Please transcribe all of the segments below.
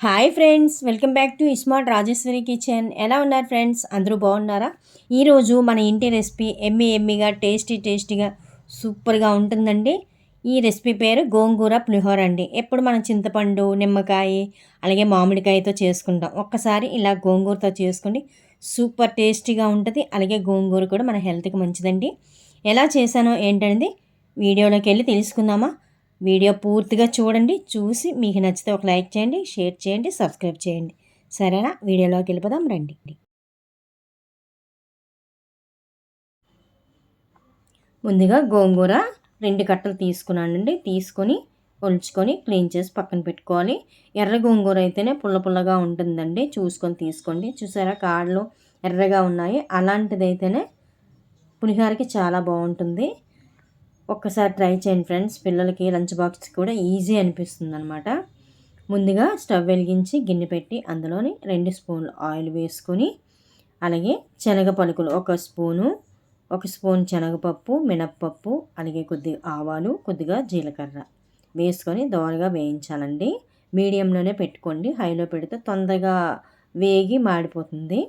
Hi friends welcome back to smart Rajeshwari kitchen ఎలా ఉన్నారు friends అందరూ బాగున్నారా? ఈరోజు మన ఇంటి రెసిపీ ఎమ్మి ఎమ్మిగా టేస్టీ టేస్టీగా సూపర్గా ఉంటుందండి. ఈ రెసిపీ పేరు గోంగూర పులిహోర అండి. ఎప్పుడు మనం చింతపండు నిమ్మకాయ అలాగే మామిడికాయతో చేసుకుంటాం. ఒక్కసారి ఇలా గోంగూరతో చేసుకోండి సూపర్ టేస్టీగా ఉంటుంది. అలాగే గోంగూర కూడా మన హెల్త్కి మంచిదండి. ఎలా చేశానో ఏంటనేది వీడియోలోకి వెళ్ళి తెలుసుకుందామా? వీడియో పూర్తిగా చూడండి చూసి మీకు నచ్చితే ఒక లైక్ చేయండి షేర్ చేయండి సబ్స్క్రైబ్ చేయండి. సరేనా? వీడియోలోకి వెళ్ళిపోదాం రండి. ముందుగా గోంగూర రెండు కట్టలు తీసుకున్నానండి. తీసుకొని ఒలుచుకొని క్లీన్ చేసి పక్కన పెట్టుకోవాలి. ఎర్ర గోంగూర అయితేనే పుల్ల పుల్లగా ఉంటుందండి. చూసుకొని తీసుకోండి. చూసారా? కాళ్ళు ఎర్రగా ఉన్నాయి. అలాంటిదైతేనే పులిహారకి చాలా బాగుంటుంది. ఒక్కసారి ట్రై చేయండి ఫ్రెండ్స్. పిల్లలకి లంచ్ బాక్స్ కూడా ఈజీ అనిపిస్తుంది అనమాట ముందుగా స్టవ్ వెలిగించి గిన్నె పెట్టి అందులోని రెండు స్పూన్లు ఆయిల్ వేసుకొని అలాగే శనగ పలుకులు ఒక స్పూను ఒక స్పూన్ శనగపప్పు మినప్పప్పు అలాగే కొద్దిగా ఆవాలు కొద్దిగా జీలకర్ర వేసుకొని దోరగా వేయించాలండి. మీడియంలోనే పెట్టుకోండి. హైలో పెడితే తొందరగా వేగి మాడిపోతుంది.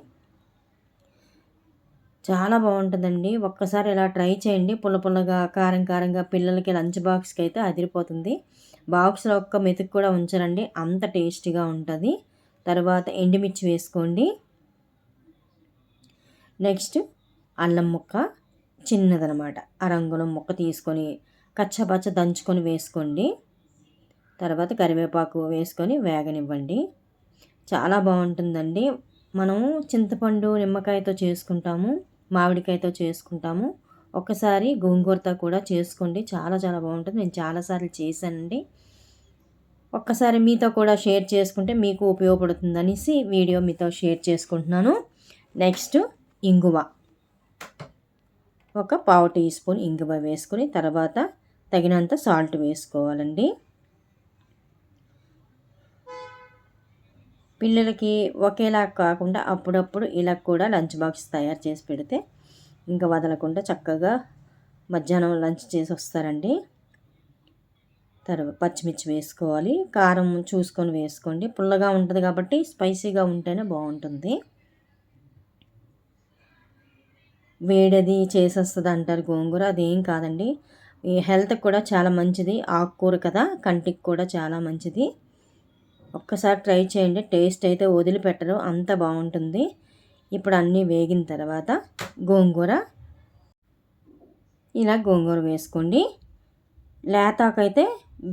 చాలా బాగుంటుందండి. ఒక్కసారి ఇలా ట్రై చేయండి. పుల్ల పుల్లగా కారం కారంగా పిల్లలకి లంచ్ బాక్స్కి అయితే అదిరిపోతుంది. బాక్స్లో ఒక్క మెతుకు కూడా ఉంచరండి. అంత టేస్టీగా ఉంటుంది. తర్వాత ఎండుమిర్చి వేసుకోండి. నెక్స్ట్ అల్లం ముక్క చిన్నదనమాట. అరంగుళం ముక్క తీసుకొని కచ్చపచ్చ దంచుకొని వేసుకోండి. తర్వాత కరివేపాకు వేసుకొని వేగనివ్వండి. చాలా బాగుంటుందండి. మనము చింతపండు నిమ్మకాయతో చేసుకుంటాము మామిడికాయతో చేసుకుంటాము. ఒకసారి గోంగూరతో కూడా చేసుకోండి. చాలా చాలా బాగుంటుంది. నేను చాలాసార్లు చేశానండి. ఒక్కసారి మీతో కూడా షేర్ చేసుకుంటే మీకు ఉపయోగపడుతుంది అనేసి వీడియో మీతో షేర్ చేసుకుంటున్నాను. నెక్స్ట్ ఇంగువ. ఒక పావు టీ స్పూన్ ఇంగువ వేసుకొని తర్వాత తగినంత సాల్ట్ వేసుకోవాలండి. పిల్లలకి ఒకేలా కాకుండా అప్పుడప్పుడు ఇలా కూడా లంచ్ బాక్స్ తయారు చేసి పెడితే ఇంకా వదలకుండా చక్కగా మధ్యాహ్నం లంచ్ చేసి వస్తారండి. తర్వాత పచ్చిమిర్చి వేసుకోవాలి కారం చూసుకొని వేసుకోండి. పుల్లగా ఉంటుంది కాబట్టి స్పైసీగా ఉంటేనే బాగుంటుంది. వేడది చేసేస్తుంది అంటారు గోంగూర అదేం కాదండి. ఈ హెల్త్కి కూడా చాలా మంచిది ఆకుకూర కదా కంటికి కూడా చాలా మంచిది. ఒక్కసారి ట్రై చేయండి. టేస్ట్ అయితే వదిలిపెట్టరు. అంత బాగుంటుంది. ఇప్పుడు అన్నీ వేగిన తర్వాత గోంగూర. ఇలా గోంగూర వేసుకోండి. లేతాకైతే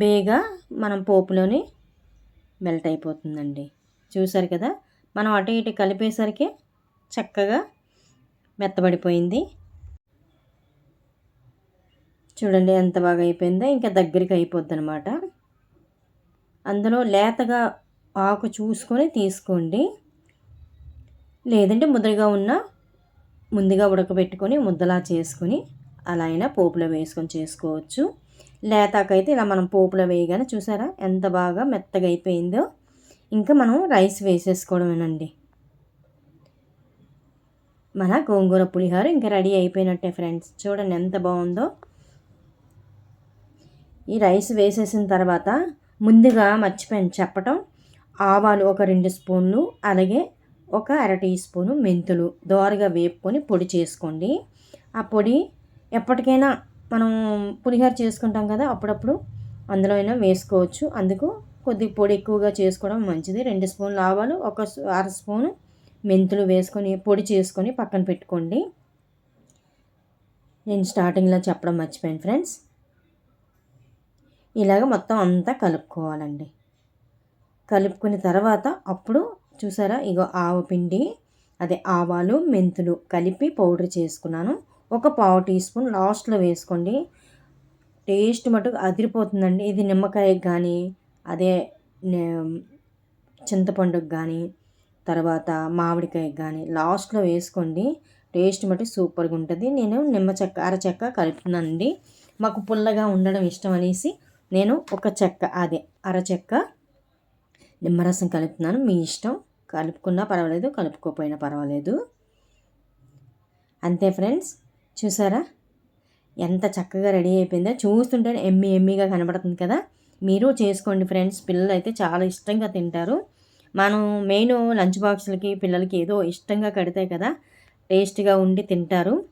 బేగా మనం పోపులోని మెల్ట్ అయిపోతుందండి. చూసారు కదా? మనం అటు ఇటు కలిపేసరికి చక్కగా మెత్తబడిపోయింది. చూడండి ఎంత బాగా అయిపోయిందో. ఇంకా దగ్గరికి అయిపోద్ది అనమాట అందులో లేతగా ఆకు చూసుకొని తీసుకోండి. లేదంటే ముద్రగా ఉన్న ముందుగా ఉడకబెట్టుకొని ముద్దలా చేసుకొని అలా అయినా పోపులో వేసుకొని చేసుకోవచ్చు. లేతాకైతే ఇలా మనం పోపులో వేయగానే చూసారా ఎంత బాగా మెత్తగా అయిపోయిందో. ఇంకా మనం రైస్ వేసేసుకోవడమేనండి. మన గోంగూర పులిహోర ఇంకా రెడీ అయిపోయినట్టే ఫ్రెండ్స్. చూడండి ఎంత బాగుందో. ఈ రైస్ వేసేసిన తర్వాత ముందుగా మర్చిపోయాను. చెప్పటం ఆవాలు ఒక రెండు స్పూన్లు అలాగే ఒక అర టీ స్పూను మెంతులు. దోరగా వేపుకొని పొడి చేసుకోండి. ఆ పొడి ఎప్పటికైనా మనం పులిహోర చేసుకుంటాం కదా అప్పుడప్పుడు అందులో అయినా వేసుకోవచ్చు. అందుకు కొద్ది పొడి ఎక్కువగా చేసుకోవడం మంచిది. రెండు స్పూన్లు ఆవాలు ఒక అర స్పూను మెంతులు వేసుకొని పొడి చేసుకొని పక్కన పెట్టుకోండి. నేను స్టార్టింగ్లో చెప్పడం మర్చిపోయాను ఫ్రెండ్స్. ఇలాగ మొత్తం అంతా కలుపుకోవాలండి. కలుపుకున్న తర్వాత అప్పుడు చూసారా ఇగో ఆవు పిండి అదే ఆవాలు మెంతులు కలిపి పౌడర్ చేసుకున్నాను. ఒక పావు టీ స్పూన్ లాస్ట్లో వేసుకోండి. టేస్ట్ మటుకు అదిరిపోతుందండి. ఇది నిమ్మకాయకి కానీ అదే చింతపండుకి కానీ తర్వాత మామిడికాయకి కానీ లాస్ట్లో వేసుకోండి. టేస్ట్ మటుకు సూపర్గా ఉంటుంది. నేను నిమ్మ చెక్క అరచెక్క కలుపుతున్నానండి. మాకు పుల్లగా ఉండడం ఇష్టం అనేసి నేను ఒక చెక్క అదే అర చెక్క నిమ్మరసం కలుపుతున్నాను. మీ ఇష్టం. కలుపుకున్నా పర్వాలేదు కలుపుకోకపోయినా పర్వాలేదు. అంతే ఫ్రెండ్స్. చూసారా? ఎంత చక్కగా రెడీ అయిపోయిందో. చూస్తుంటే ఎమ్మి ఎమ్మిగా కనబడుతుంది కదా. మీరు చేసుకోండి ఫ్రెండ్స్. పిల్లలు అయితే చాలా ఇష్టంగా తింటారు. మనం మెయిన్ లంచ్ బాక్సులకి పిల్లలకి ఏదో ఇష్టంగా కడితే కదా. టేస్ట్గా ఉండి తింటారు.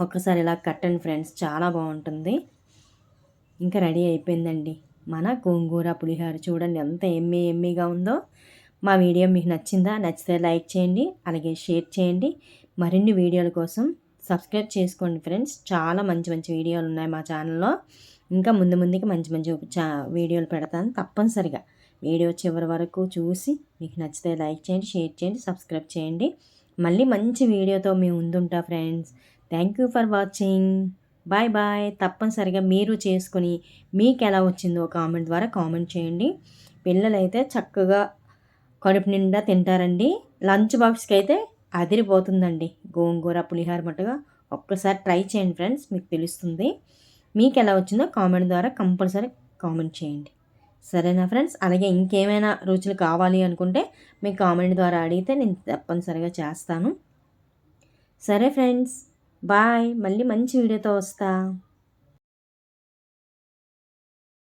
ఒక్కసారి ఇలా కట్టండి ఫ్రెండ్స్. చాలా బాగుంటుంది. ఇంకా రెడీ అయిపోయిందండి. మన గోంగూర పులిహోర చూడండి ఎంత ఎమ్మె ఎమ్మెగా ఉందో. మా వీడియో మీకు నచ్చిందా? నచ్చితే లైక్ చేయండి అలాగే షేర్ చేయండి. మరిన్ని వీడియోల కోసం సబ్స్క్రైబ్ చేసుకోండి ఫ్రెండ్స్. చాలా మంచి మంచి వీడియోలు ఉన్నాయి మా ఛానల్లో. ఇంకా ముందు ముందుకి మంచి మంచి చా వీడియోలు పెడతాను తప్పనిసరిగా. వీడియో చివరి వరకు చూసి మీకు నచ్చితే లైక్ చేయండి షేర్ చేయండి సబ్స్క్రైబ్ చేయండి. మళ్ళీ మంచి వీడియోతో మేము ముందుంటా friends. Thank you for watching. Bye bye. తప్పనిసరిగా మీరు చేసుకుని మీకు ఎలా వచ్చిందో కామెంట్ ద్వారా కామెంట్ చేయండి. పిల్లలైతే చక్కగా కడుపు నిండా తింటారండి. లంచ్ బాక్స్కి అయితే అదిరిపోతుందండి. గోంగూర పులిహార మట్టుగా ఒక్కసారి ట్రై చేయండి ఫ్రెండ్స్ మీకు తెలుస్తుంది. మీకు ఎలా వచ్చిందో కామెంట్ ద్వారా కంపల్సరీ కామెంట్ చేయండి. సరేనా ఫ్రెండ్స్? అలాగే ఇంకేమైనా రుచులు కావాలి అనుకుంటే మీ కామెంట్ ద్వారా అడిగితే నేను తప్పనిసరిగా చేస్తాను. సరే ఫ్రెండ్స్. బాయ్. మళ్ళీ మంచి వీడియోతో వస్తా.